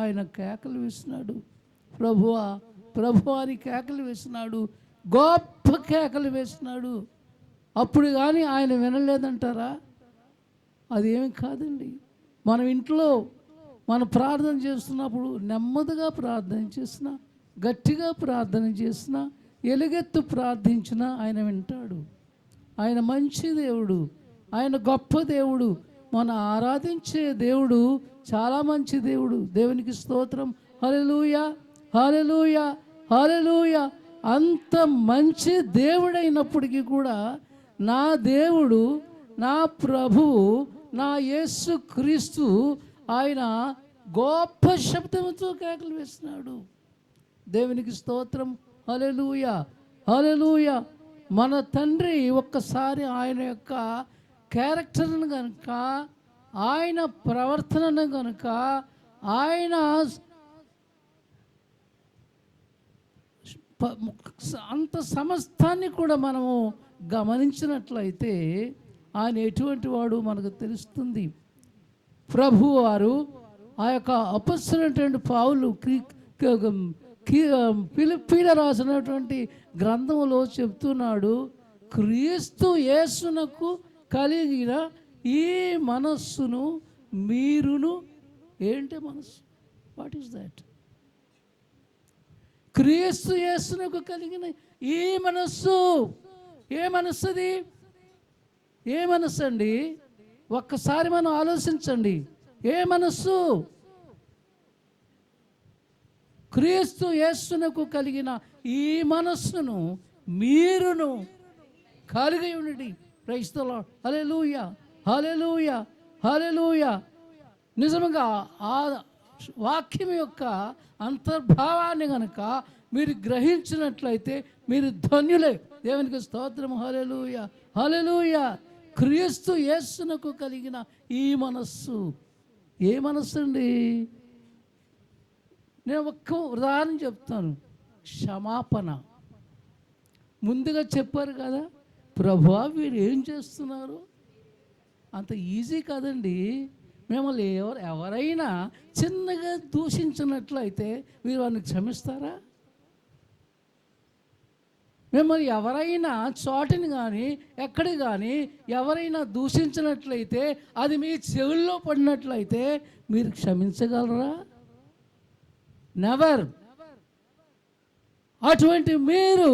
ఆయన కేకలు వేసినాడు. ప్రభువా ప్రభు అని కేకలు వేసినాడు. గొప్ప కేకలు వేసినాడు. అప్పుడు కానీ ఆయన వినలేదంటారా? అదేమి కాదండి. మనం ఇంట్లో మనం ప్రార్థన చేస్తున్నప్పుడు నెమ్మదిగా ప్రార్థన చేసినా గట్టిగా ప్రార్థన చేసినా ఎలుగెత్తు ప్రార్థించినా ఆయన వింటాడు. ఆయన మంచి దేవుడు. ఆయన గొప్ప దేవుడు. మన ఆరాధించే దేవుడు చాలా మంచి దేవుడు. దేవునికి స్తోత్రం. హలెలూయ హలెలూయ హలెలూయ అంత మంచి దేవుడైనప్పటికీ కూడా నా దేవుడు నా ప్రభువు నా యేసు క్రీస్తు ఆయన గొప్ప శబ్దంతో కేకలు వేస్తున్నాడు. దేవునికి స్తోత్రం. హలెలూయ హలెలూయ మన తండ్రి ఒక్కసారి ఆయన యొక్క క్యారెక్టర్ను కనుక ఆయన ప్రవర్తనను కనుక ఆయన అంత సమస్తాన్ని కూడా మనము గమనించినట్లయితే ఆయన ఎటువంటి వాడు మనకు తెలుస్తుంది? ప్రభు వారు ఆ యొక్క అపస్సులైనటువంటి పావులు పిలిపీడ రాసినటువంటి గ్రంథంలో చెప్తున్నాడు క్రీస్తు యేసునకు కలిగిన ఈ మనస్సును మీరును ఏంటి మనస్సు? వాట్ ఈస్ దాట్ క్రీస్తు యేసునకు కలిగిన ఈ మనస్సు. ఏ మనస్సు అది ఏ మనస్సు అండి ఒక్కసారి మనం ఆలోచించండి. ఏ మనస్సు? క్రీస్తు యేసునకు కలిగిన ఈ మనస్సును మీరును కలిగి ఉండి క్రైస్తవ హలెలూయ హలెలూయ హలెలూయ నిజంగా ఆ వాక్యం యొక్క అంతర్భావాన్ని కనుక మీరు గ్రహించినట్లయితే మీరు ధన్యులే. దేవునికి స్తోత్రం హలెలూయ హలెలూయ క్రీస్తు యేసునకు కలిగిన ఈ మనస్సు. ఏ మనస్సు అండి నేను ఒక్క ఉదాహరణ చెప్తాను. క్షమాపణ. ముందుగా చెప్పారు కదా? ప్రభా వీరు ఏం చేస్తున్నారు? అంత ఈజీ కాదండి. మిమ్మల్ని ఎవరు ఎవరైనా చిన్నగా దూషించినట్లయితే మీరు వారిని క్షమిస్తారా? మిమ్మల్ని ఎవరైనా చోటిని కానీ ఎక్కడ కానీ ఎవరైనా దూషించినట్లయితే అది మీ చెవుల్లో పడినట్లయితే మీరు క్షమించగలరా? నెవర్ అటువంటి మీరు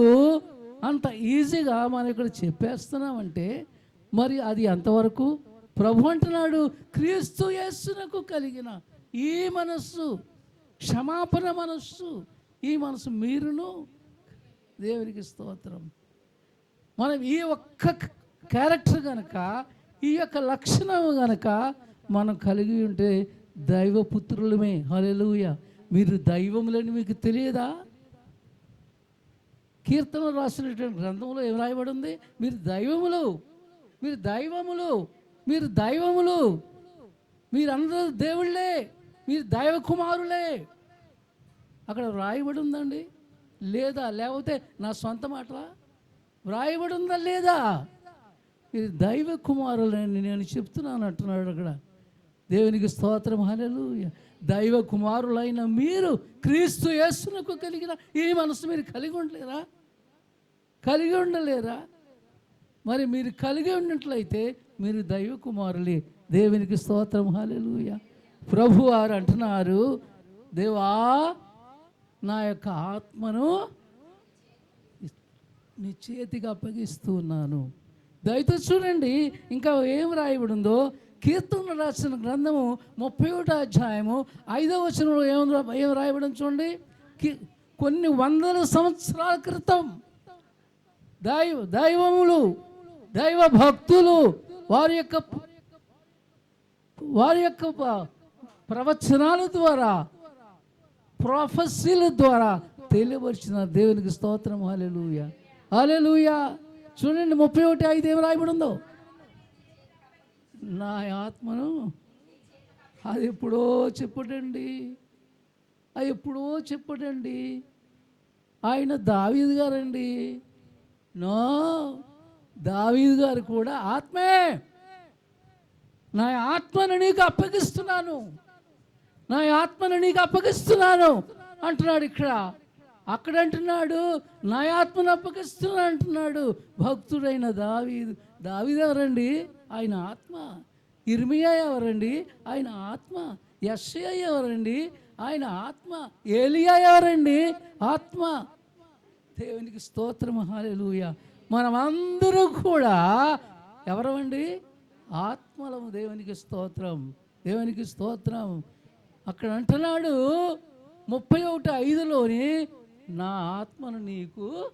అంత ఈజీగా మనం ఇక్కడ చెప్పేస్తున్నామంటే మరి అది ఎంతవరకు? ప్రభు అంటున్నాడు క్రీస్తు యేసునకు కలిగిన ఈ మనస్సు క్షమాపణ మనస్సు ఈ మనసు మీరును దేవునికి స్తోత్రం. మనం ఈ ఒక్క క్యారెక్టర్ కనుక ఈ యొక్క లక్షణం కనుక మనం కలిగి ఉంటే దైవపుత్రులమే. హలెలుయ మీరు దైవములని మీకు తెలియదా? కీర్తన రాసినటువంటి గ్రంథంలో ఏం రాయబడి ఉంది మీరు దైవములు. మీరు దైవములు. మీరు దైవములు. మీరందరూ దేవుళ్ళే. మీరు దైవ కుమారులే అక్కడ వ్రాయబడి ఉందండి లేదా లేకపోతే నా సొంత మాటలా? వ్రాయబడి ఉందా లేదా? మీరు దైవ కుమారులని నేను చెప్తున్నాను అంటున్నాడు అక్కడ. దేవునికి స్తోత్రం. హల్లెలూయా. దైవ కుమారులైన మీరు క్రీస్తు యేసునకు కలిగిన ఈ మనసు మీరు కలిగి ఉండలేరా? కలిగి ఉండలేరా? మరి మీరు కలిగి ఉన్నట్లయితే మీరు దైవ కుమారులే దేవునికి స్తోత్రం. హాలెలుయ ప్రభు వారు అంటున్నారు దేవా నా యొక్క ఆత్మను నీ చేతికి అప్పగిస్తున్నాను. దయతో చూడండి ఇంకా ఏం రాయబడి ఉందో కీర్తన రాసిన గ్రంథము ముప్పై ఒకటో అధ్యాయము ఐదో వచనంలో ఏం ఏం రాయబడి చూడండి. కి- కొన్ని వందల సంవత్సరాల క్రితం దైవ దైవములు దైవ భక్తులు వారి యొక్క వారి యొక్క ప్రవచనాల ద్వారా ప్రొఫెసీల ద్వారా తెలియపరిచిన దేవునికి స్తోత్రం. హాలెలూయ హాలెలూయ చూడండి ముప్పై ఒకటి ఐదు ఏమి రాయబడి ఉందో నా ఆత్మను అది ఎప్పుడో చెప్పటండి. అది ఎప్పుడో చెప్పటండి. ఆయన దావీదు గారండి. నో దావీదు గారు కూడా ఆత్మే నా ఆత్మను నీకు అప్పగిస్తున్నాను. నా ఆత్మను నీకు అప్పగిస్తున్నాను అంటున్నాడు ఇక్కడ. అక్కడ అంటున్నాడు నా ఆత్మను అప్పగిస్తున్నా అంటున్నాడు భక్తుడైన దావీదు. దావీదు ఎవరండి? ఆయన ఆత్మ. ఇర్మియా ఎవరండి? ఆయన ఆత్మ. యశ్యా ఎవరండి? ఆయన ఆత్మ. ఏలియా ఎవరండి? ఆత్మ. దేవునికి స్తోత్రం మనం అందరూ కూడా ఎవరమండి? ఆత్మలము దేవునికి స్తోత్రం దేవునికి స్తోత్రం. అక్కడ అంటున్నాడు ముప్పై ఒకటి ఐదులోని నా ఆత్మను నీకు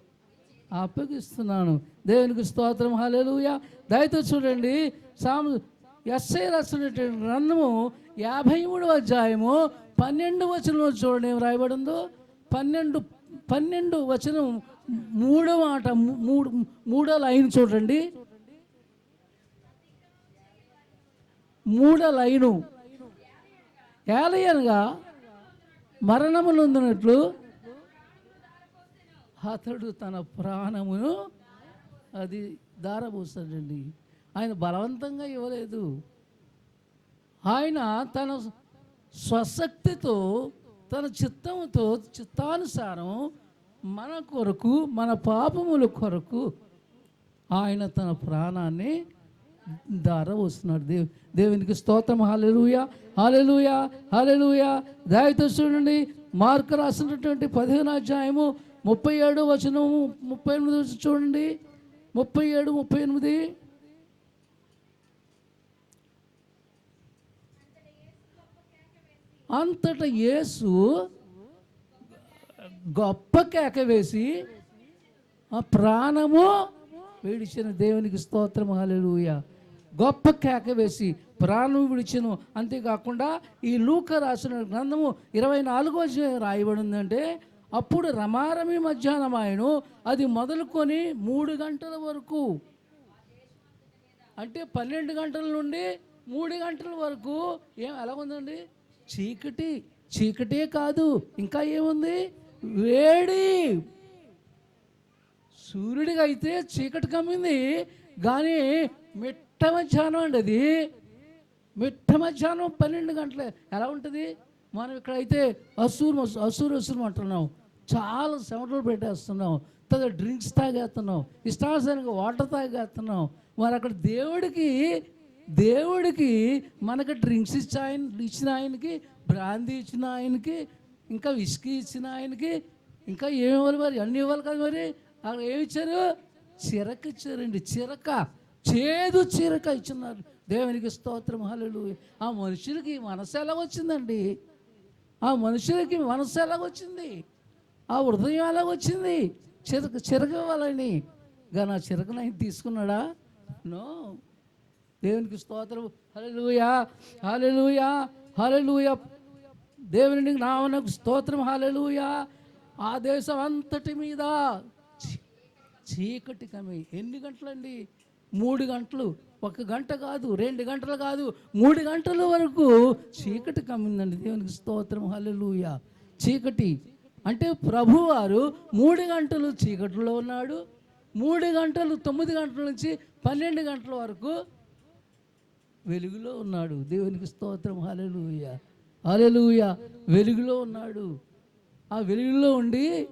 అప్పగిస్తున్నాను. దేవునికి స్తోత్రం హాలెలూయ దయతో చూడండి సాము ఎస్ఐ రాసినటువంటి గ్రంథము యాభై మూడవ అధ్యాయము పన్నెండు వచనంలో చూడండి ఏం రాయబడిందో? పన్నెండు పన్నెండు వచనం మూడో మాట మూడు మూడో లైన్ చూడండి. మూడో లైను. ఏలయనగా మరణమునందునట్లు అతడు తన ప్రాణమును అది దారబోస్తాడండి ఆయన బలవంతంగా ఇవ్వలేదు. ఆయన తన స్వశక్తితో తన చిత్తంతో చిత్తానుసారం మన కొరకు మన పాపముల కొరకు ఆయన తన ప్రాణాన్ని ధార వస్తున్నాడు దేవు దేవునికి స్తోత్రం. హాలెలుయ హాలెలుయ హాలెలుయ దయతో చూడండి. మార్కు రాసినటువంటి పదిహేను అధ్యాయము ముప్పై ఏడు వచనము ముప్పై ఎనిమిది చూడండి. ముప్పై ఏడు ముప్పై ఎనిమిది. అంతటా యేసు గొప్ప కేక వేసి ఆ ప్రాణము విడిచిన దేవునికి స్తోత్రం. హల్లెలూయ. గొప్ప కేక వేసి ప్రాణం విడిచను. అంతేకాకుండా ఈ లూక రాసిన గ్రంథము ఇరవై నాలుగో రాయబడిందంటే అప్పుడు రమారమి మధ్యాహ్నం ఆయను అది మొదలుకొని మూడు గంటల వరకు అంటే పన్నెండు గంటల నుండి మూడు గంటల వరకు ఏం ఎలా ఉందండి? చీకటి చీకటే కాదు ఇంకా ఏముంది? వేడి. సూర్యుడికి అయితే చీకటి కమ్మింది కానీ మిట్ట మధ్యాహ్నం అండి అది. మిట్ట మధ్యాహ్నం పన్నెండు గంటలే. ఎలా ఉంటుంది? మనం ఇక్కడైతే అసూరు అసూరు అసూరు అంటున్నాం. చాలా సెమటలు పెట్టేస్తున్నాం. తర్వాత డ్రింక్స్ తాగేస్తున్నాం. ఇష్టానుసారంగా వాటర్ తాగేస్తున్నాం. మరి అక్కడ దేవుడికి దేవుడికి మనకు డ్రింక్స్ ఇచ్చిన ఆయన ఇచ్చిన ఆయనకి బ్రాందీ ఇచ్చిన ఆయనకి ఇంకా విస్కీ ఇచ్చిన ఆయనకి ఇంకా ఏమి ఇవ్వాలి మరి? అన్ని ఇవ్వాలి కదా మరి? అక్కడ ఏమి ఇచ్చారు? చిరక ఇచ్చారండి చిరక. చేదు చిరక ఇచ్చినారు. దేవునికి స్తోత్రం హల్లెలూయ. ఆ మనుషులకి మనసు ఎలా వచ్చిందండి? ఆ మనుషులకి మనసు ఎలా వచ్చింది? ఆ హృదయం ఎలా వచ్చింది? చిరక చిరక ఇవ్వాలని కానీ ఆ చిరకను ఆయన తీసుకున్నాడా? నో. దేవునికి స్తోత్రం హలలుయా హలలుయా హల్లెలూయా. దేవునికి నామనకు స్తోత్రం హలలుయా ఆ దేశం అంతటి మీద చీ- చీకటి కమి. ఎన్ని గంటలండి? మూడు గంటలు. ఒక గంట కాదు రెండు గంటలు కాదు మూడు గంటల వరకు చీకటి కమ్మిందండి. దేవునికి స్తోత్రం హలలుయ చీకటి అంటే ప్రభువారు మూడు గంటలు చీకటిలో ఉన్నాడు మూడు గంటలు తొమ్మిది గంటల నుంచి పన్నెండు గంటల వరకు వెలుగులో ఉన్నాడు. దేవునికి స్తోత్రం. హల్లెలూయ. హల్లెలూయ. వెలుగులో ఉన్నాడు. ఆ వెలుగులో ఉండి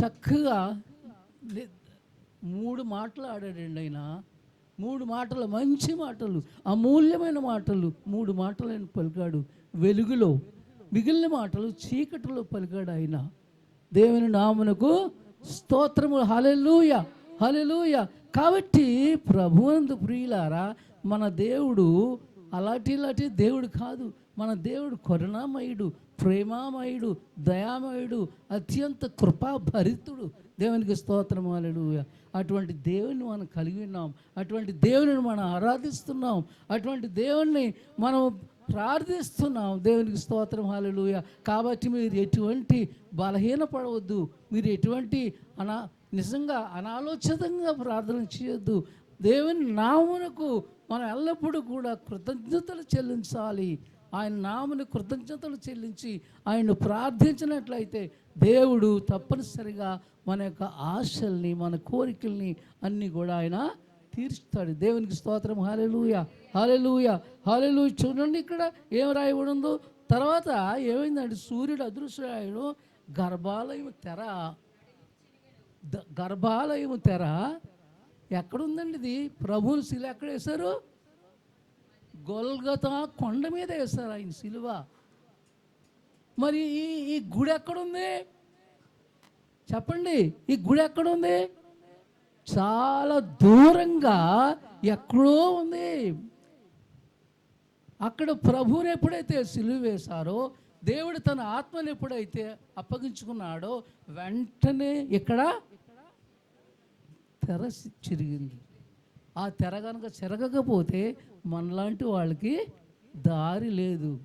చక్కగా మూడు మాటలు ఆడాడండి ఆయన. మూడు మాటలు మంచి మాటలు అమూల్యమైన మాటలు మూడు మాటలు ఆయన పలికాడు. వెలుగులో మిగిలిన మాటలు చీకటిలో పలికాడు ఆయన. దేవుని నామునకు స్తోత్రము హలెలుయ హలెలుయ కాబట్టి ప్రభువందు ప్రియులారా మన దేవుడు అలాంటి ఇలాంటి దేవుడు కాదు. మన దేవుడు కరుణామయుడు ప్రేమామయుడు దయామయుడు అత్యంత కృపాభరితుడు. దేవునికి స్తోత్రం హల్లెలూయా. అటువంటి దేవుని మనం కలిగి ఉన్నాం. అటువంటి దేవుని మనం ఆరాధిస్తున్నాం. అటువంటి దేవుణ్ణి మనం ప్రార్థిస్తున్నాం. దేవునికి స్తోత్రం హాలలుయ కాబట్టి మీరు ఎటువంటి బలహీనపడవద్దు. మీరు ఎటువంటి అనా నిజంగా అనాలోచితంగా ప్రార్థన చేయొద్దు. దేవుని నామునకు మనం ఎల్లప్పుడూ కూడా కృతజ్ఞతలు చెల్లించాలి. ఆయన నాముని కృతజ్ఞతలు చెల్లించి ఆయన్ను ప్రార్థించినట్లయితే దేవుడు తప్పనిసరిగా మన యొక్క ఆశల్ని మన కోరికల్ని అన్నీ కూడా ఆయన తీర్చుతాడు దేవునికి స్తోత్రం. హాలెలూయ హాలెలూయ హాలెలూయ చూడండి ఇక్కడ ఏం రాయబడి ఉందో తర్వాత ఏమైందంటే సూర్యుడు అదృశ్యాయుడు గర్భాలయం తెర గర్భాలయం తెర ఎక్కడుందండి ఇది? ప్రభుని శిల ఎక్కడ వేశారు? గొల్గత కొండ మీద వేశారు ఆయన శిలువ. మరి ఈ ఈ గుడి ఎక్కడుంది? చెప్పండి ఈ గుడి ఎక్కడుంది? చాలా దూరంగా ఎక్కడో ఉంది. అక్కడ ప్రభువుని ఎప్పుడైతే సిలువ వేశారో దేవుడు తన ఆత్మను ఎప్పుడైతే అప్పగించుకున్నాడో వెంటనే ఇక్కడ తెర చిరిగింది. ఆ తెర కనుక చెరగకపోతే మనలాంటి వాళ్ళకి దారి లేదు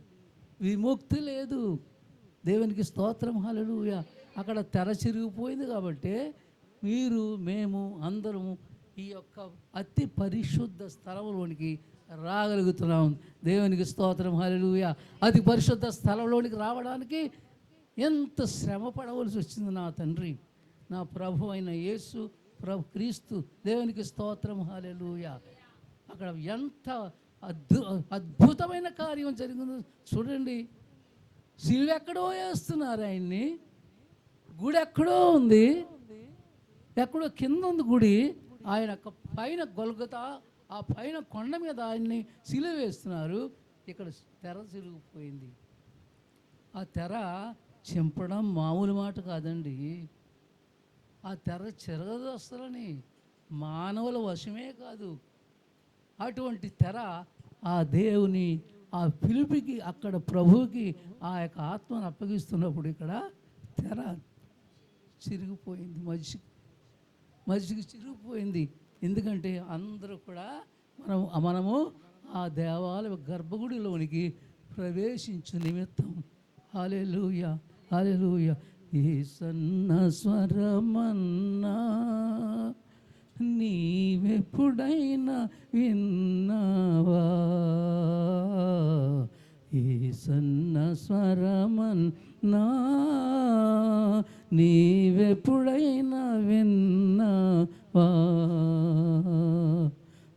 విముక్తి లేదు. దేవునికి స్తోత్రం హల్లెలూయ. అక్కడ తెర చిరిగిపోయింది కాబట్టి మీరు మేము అందరము ఈ యొక్క అతి పరిశుద్ధ స్థలంలోనికి రాగలుగుతున్నాం. దేవునికి స్తోత్రం హలలుయ అతి పరిశుద్ధ స్థలంలోనికి రావడానికి ఎంత శ్రమ పడవలసి వచ్చింది నా తండ్రి. నా ప్రభు అయిన యేసు ప్రభు క్రీస్తు దేవునికి స్తోత్రం హాలెలూయ అక్కడ ఎంత అద్భు అద్భుతమైన కార్యం జరిగిందో చూడండి. శిలువ ఎక్కడో వేస్తున్నారు ఆయన్ని. గుడి ఎక్కడో ఉంది. ఎక్కడో కింద ఉంది గుడి. ఆయన యొక్క పైన గొలగతా ఆ పైన కొండ మీద ఆయన్ని సిలువ వేస్తున్నారు. ఇక్కడ తెర సిరిగిపోయింది ఆ తెర చింపడం మామూలు మాట కాదండి. ఆ తెర చిరదస్తులని మానవుల వశమే కాదు. అటువంటి తెర ఆ దేవుని ఆ పిలుపుకి అక్కడ ప్రభువుకి ఆ యొక్క ఆత్మను అప్పగిస్తున్నప్పుడు ఇక్కడ తెర చిరిగిపోయింది. మనిషికి మనిషికి చిరిగిపోయింది. ఎందుకంటే అందరూ కూడా మనం మనము ఆ దేవాలయ గర్భగుడిలోనికి ప్రవేశించు నిమిత్తం. హాలే లూయ హాలే లూయ ఈ సన్న స్వరమన్నా నీవెప్పుడైనా విన్నావా? ఈ సన్న స్వరమన్నా నీవెప్పుడైనా విన్నావా?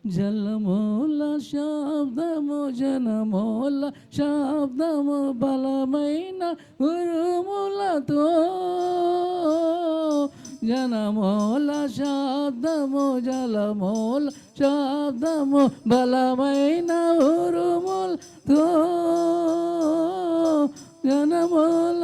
జలమూల శాబ్దము జనమూల శాబ్దము బలమైన ఉరుములతో. జనమూల శాబ్దము జలమూల శాబ్దము బలమైన ఉరుములతో. జనమూల